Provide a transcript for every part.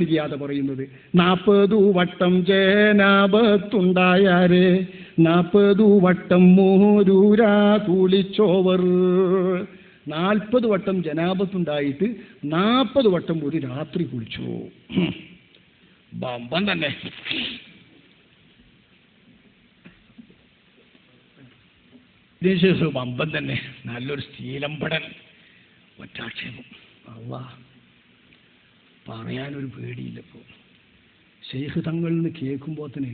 തിരിയാതെ പറയുന്നത്. നാൽപ്പതു വട്ടം ജേനാപത്തുണ്ടായാരെ നാൽപ്പതു വട്ടം മോരൂരാ കുളിച്ചോവർ നാൽപ്പത് വട്ടം ജനാപത്തുണ്ടായിട്ട് നാൽപ്പത് വട്ടം ഒരു രാത്രി കുളിച്ചു. ഹും. ബമ്പം തന്നെ. ദേശീയ ബമ്പം തന്നെ. നല്ലൊരു സ്ഥീലമ്പടൻ ഒറ്റാക്ഷേപം. അള്ളാ. പറയാനൊരു പേടിയില്ല ഇപ്പോൾ ഷെയ്ഖ് തങ്ങളിൽ നിന്ന് കേൾക്കുമ്പോൾ തന്നെ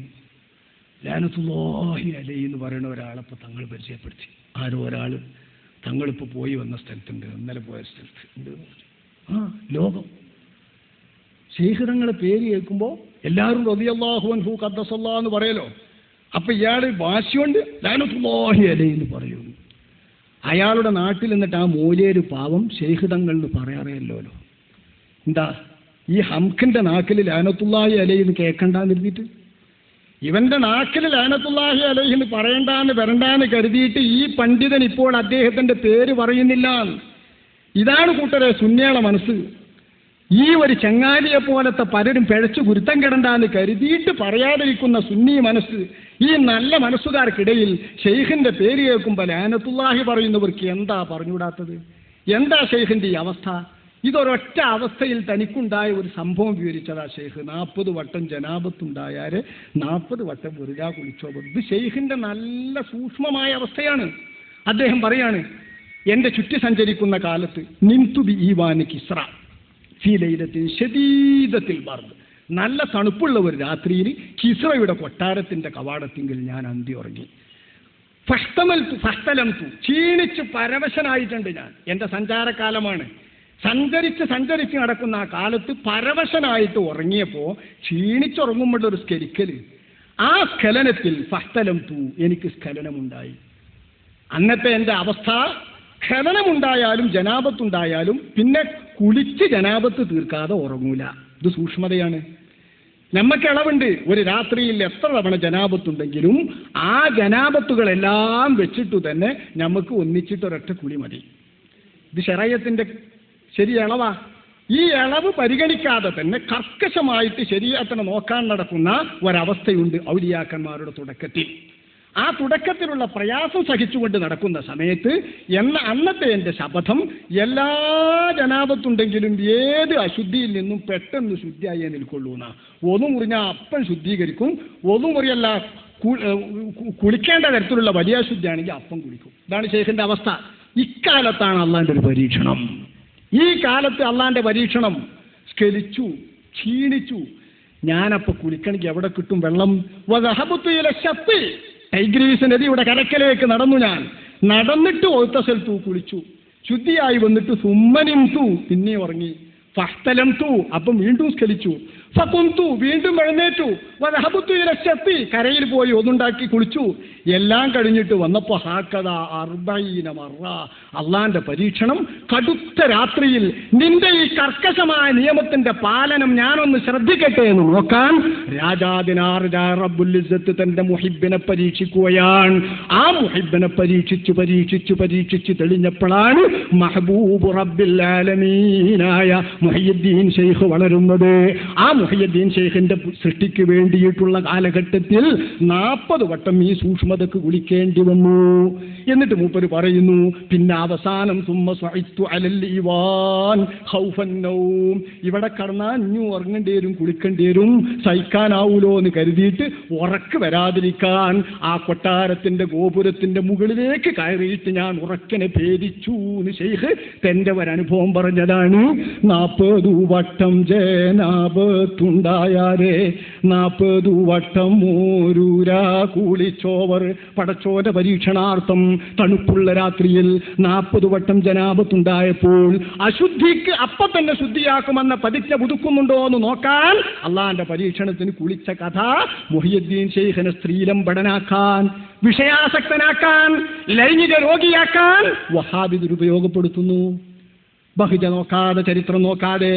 ലാനത്തുല്ലാഹി അലൈ എന്ന് പറയുന്ന ഒരാളപ്പോൾ തങ്ങൾ പരിചയപ്പെടുത്തി. ആരോ ഒരാൾ തങ്ങളിപ്പോൾ പോയി വന്ന സ്ഥലത്തുണ്ട് ഇന്നലെ പോയ സ്ഥലത്ത്. ഉണ്ട് ആ ലോകം. ഷെയ്ഖ് തങ്ങളെ പേര് കേൾക്കുമ്പോൾ എല്ലാവരും റതിയല്ലാഹു അൻഹു ഖദ്ദസല്ലാ എന്ന് പറയലോ അപ്പം ഇയാൾ വാശിയുണ്ട് ലാനത്തുല്ലാഹി അലൈ എന്ന് പറയുന്നു അയാളുടെ നാട്ടിൽ നിന്നിട്ട് ആ മൂലേര് പാവം ഷെയ്ഖ് തങ്ങൾ എന്ന് പറയാറിയല്ലോ എന്താ? ഈ ഹംഖിന്റെ നാക്കിൽ ലാനത്തുല്ലാഹി എന്ന് കേൾക്കണ്ടെന്ന് കരുതിയിട്ട്? ഇവന്റെ നാക്കിൽ ലാനത്തുള്ളാഹി അലൈഹി എന്ന് പറയണ്ടാന്ന് വരണ്ടാന്ന് കരുതിയിട്ട് ഈ പണ്ഡിതൻ ഇപ്പോൾ അദ്ദേഹത്തിന്റെ പേര് പറയുന്നില്ല ഇതാണ് കൂട്ടരെ സുന്യാള മനസ്സ്. ഈ ഒരു ചങ്ങാലിയെ പോലത്തെ പലരും പിഴച്ചു ഗുരുത്തം കിടണ്ടാന്ന് കരുതിയിട്ട് പറയാതിരിക്കുന്ന സുന്നി മനസ്സ് ഈ നല്ല മനസ്സുകാർക്കിടയിൽ ഷെയ്ഖിന്റെ പേര് കേൾക്കുമ്പോൾ ലാനത്തുള്ളാഹി പറയുന്നവർക്ക് എന്താ പറഞ്ഞുകൂടാത്തത് എന്താ ഷെയ്ഖിന്റെ ഈ അവസ്ഥ? ഇതൊരൊറ്റ അവസ്ഥയിൽ തനിക്കുണ്ടായ ഒരു സംഭവം വിവരിച്ചതാ ഷെയ്ഖ് നാൽപ്പത് വട്ടം ജനാപത്തുണ്ടായാൽ നാൽപ്പത് വട്ടം വെറുതെ കുളിച്ചോ ഇത് ഷെയ്ഖിന്റെ നല്ല സൂക്ഷ്മമായ അവസ്ഥയാണ്. അദ്ദേഹം പറയാണ് എന്റെ ചുറ്റി സഞ്ചരിക്കുന്ന കാലത്ത് നിംതുബി ഈവാന് കിസ്ര ഫീലയിലത്തിൽ ശതീതത്തിൽ വർദ്ധ നല്ല തണുപ്പുള്ള ഒരു രാത്രിയിൽ കിസ്രയുടെ കൊട്ടാരത്തിന്റെ കവാടത്തിങ്കിൽ ഞാൻ അന്തി ഉറങ്ങി. ഫഷ്ടമൽ ഫഷ്ടലം തു ക്ഷീണിച്ച് പരവശനായിട്ടുണ്ട് ഞാൻ. എന്റെ സഞ്ചാരകാലമാണ്. സഞ്ചരിച്ച് സഞ്ചരിച്ച് നടക്കുന്ന ആ കാലത്ത് പരവശനായിട്ട് ഉറങ്ങിയപ്പോൾ ക്ഷീണിച്ചുറങ്ങുമ്പോഴുള്ള ഒരു സ്കലിക്കൽ ആ സ്ഖലനത്തിൽ ഫസ്തലം തൂ എനിക്ക് സ്ഖലനമുണ്ടായി അന്നത്തെ എന്റെ അവസ്ഥ ഖലനമുണ്ടായാലും ജനാപത്തുണ്ടായാലും പിന്നെ കുളിച്ച് ജനാപത്ത് തീർക്കാതെ ഉറങ്ങൂല. ഇത് സൂക്ഷ്മതയാണ്. നമ്മക്ക് ഇളവുണ്ട് ഒരു രാത്രിയിൽ എത്ര തവണ ജനാപത്തുണ്ടെങ്കിലും ആ ജനാപത്തുകളെല്ലാം വെച്ചിട്ടു തന്നെ നമുക്ക് ഒന്നിച്ചിട്ട് ഒരൊറ്റ കുളി മതി. ഇത് ശരീരത്തിന്റെ ശരി ഇളവാ ഈ ഇളവ് പരിഗണിക്കാതെ തന്നെ കർക്കശമായിട്ട് ശരീരത്തിനെ നോക്കാൻ നടക്കുന്ന ഒരവസ്ഥയുണ്ട് ഔലിയാക്കന്മാരുടെ തുടക്കത്തിൽ. ആ തുടക്കത്തിലുള്ള പ്രയാസം സഹിച്ചുകൊണ്ട് നടക്കുന്ന സമയത്ത് എന്ന അന്നത്തെ എന്റെ ശപഥം എല്ലാ ജനാപത്തുണ്ടെങ്കിലും ഏത് അശുദ്ധിയിൽ നിന്നും പെട്ടെന്ന് ശുദ്ധിയായി നിൽക്കൊള്ളൂ എന്നാ. ഒന്നു മുറിഞ്ഞാൽ അപ്പം ശുദ്ധീകരിക്കും. ഒന്നു മുറിയല്ല കുളിക്കേണ്ട തരത്തിലുള്ള വലിയ ശുദ്ധിയാണെങ്കിൽ അപ്പം കുളിക്കും. ഇതാണ് ശേഖന്റെ അവസ്ഥ. ഇക്കാലത്താണ് അള്ളാന്റെ ഒരു പരീക്ഷണം. ഈ കാലത്ത് അള്ളാന്റെ പരീക്ഷണം സ്കലിച്ചു ക്ഷീണിച്ചു. ഞാനപ്പോ കുളിക്കണമെങ്കിൽ എവിടെ കിട്ടും വെള്ളം? ശക്തി ടൈഗ്രീസ് നദിയുടെ കരക്കലേക്ക് നടന്നു ഞാൻ. നടന്നിട്ട് ഒത്ത സ്ഥലത്തു കുളിച്ചു. ശുദ്ധിയായി വന്നിട്ട് സുമ്മനിം തൂ പിന്നെ ഉറങ്ങി. ഫസ്തലം തൂ അപ്പം വീണ്ടും സ്കലിച്ചു. ഫകുന്തു വീണ്ടും എഴുന്നേറ്റു. വധഹബുത്തു ഇലശത്തി കരയിൽ പോയി ഒന്നുണ്ടാക്കി കുളിച്ചു. എല്ലാം കഴിഞ്ഞിട്ട് വന്നപ്പോ ഹാക്കത അർബൈന മറ. അള്ളാന്റെ പരീക്ഷണം കടുത്ത രാത്രിയിൽ നിന്റെ ഈ കർക്കശമായ നിയമത്തിന്റെ പാലനം ഞാനൊന്ന് ശ്രദ്ധിക്കട്ടെ എന്ന് നോക്കാൻ രാജാദിനാർ റബ്ബുലിസത്ത് തന്റെ മുഹിബിനെ പരീക്ഷിക്കുകയാണ്. ആ മുഹിബിനെ പരീക്ഷിച്ചു പരീക്ഷിച്ചു പരീക്ഷിച്ചു തെളിഞ്ഞപ്പോഴാണ് മഹബൂബ് റബ്ബിൽ ആലമീനായ മുഹയ്യുദ്ദീൻ ഷെയ്ഖ് വളരുന്നത്. ആ മുഹയ്യുദ്ദീൻ ഷെയ്ഖിന്റെ സൃഷ്ടിക്ക് വേണ്ടിയിട്ടുള്ള കാലഘട്ടത്തിൽ നാൽപ്പത് വട്ടം ഈ സൂക്ഷ്മതക്ക് കുളിക്കേണ്ടി വന്നു. എന്നിട്ട് മൂപ്പര് പറയുന്നു പിന്നെ അവസാനം സുമ്മ ഇവിടെ കടന്നാൽ ഇഞ്ഞു ഉറങ്ങേണ്ടി വരും കുളിക്കേണ്ടി വരും സഹിക്കാനാവൂലോ എന്ന് കരുതിയിട്ട് ഉറക്ക് വരാതിരിക്കാൻ ആ കൊട്ടാരത്തിന്റെ ഗോപുരത്തിന്റെ മുകളിലേക്ക് കയറിയിട്ട് ഞാൻ ഉറക്കനെ ഭേദിച്ചു എന്ന് ഷെയ്ഖ് തന്റെ ഒരനുഭവം പറഞ്ഞതാണ്. നാൽപ്പതു വട്ടം ജേനാപത്തുണ്ടായാരേ നാൽപ്പതു വട്ടം ഓരൂരാ കൂളിച്ചോവർ പടച്ചോര പരീക്ഷണാർത്ഥം തണുപ്പുള്ള രാത്രിയിൽ നാൽപ്പത് വട്ടം ജനാപത്തുണ്ടായപ്പോൾ അശുദ്ധിക്ക് അപ്പൊ തന്നെ ശുദ്ധിയാക്കുമെന്ന പ്രതിജ്ഞ പുതുക്കുന്നുണ്ടോ എന്ന് നോക്കാൻ അള്ളാന്റെ പരീക്ഷണത്തിന് കുളിച്ച കഥ മുഹിയുദ്ദീൻ ഷെയ്ഖിനെ സ്ത്രീലംബടനാക്കാൻ വിഷയാസക്തനാക്കാൻ ലൈംഗിക രോഗിയാക്കാൻ വഹാബിദ് ഉപയോഗപ്പെടുത്തുന്നു ബഹുജ നോക്കാതെ ചരിത്രം നോക്കാതെ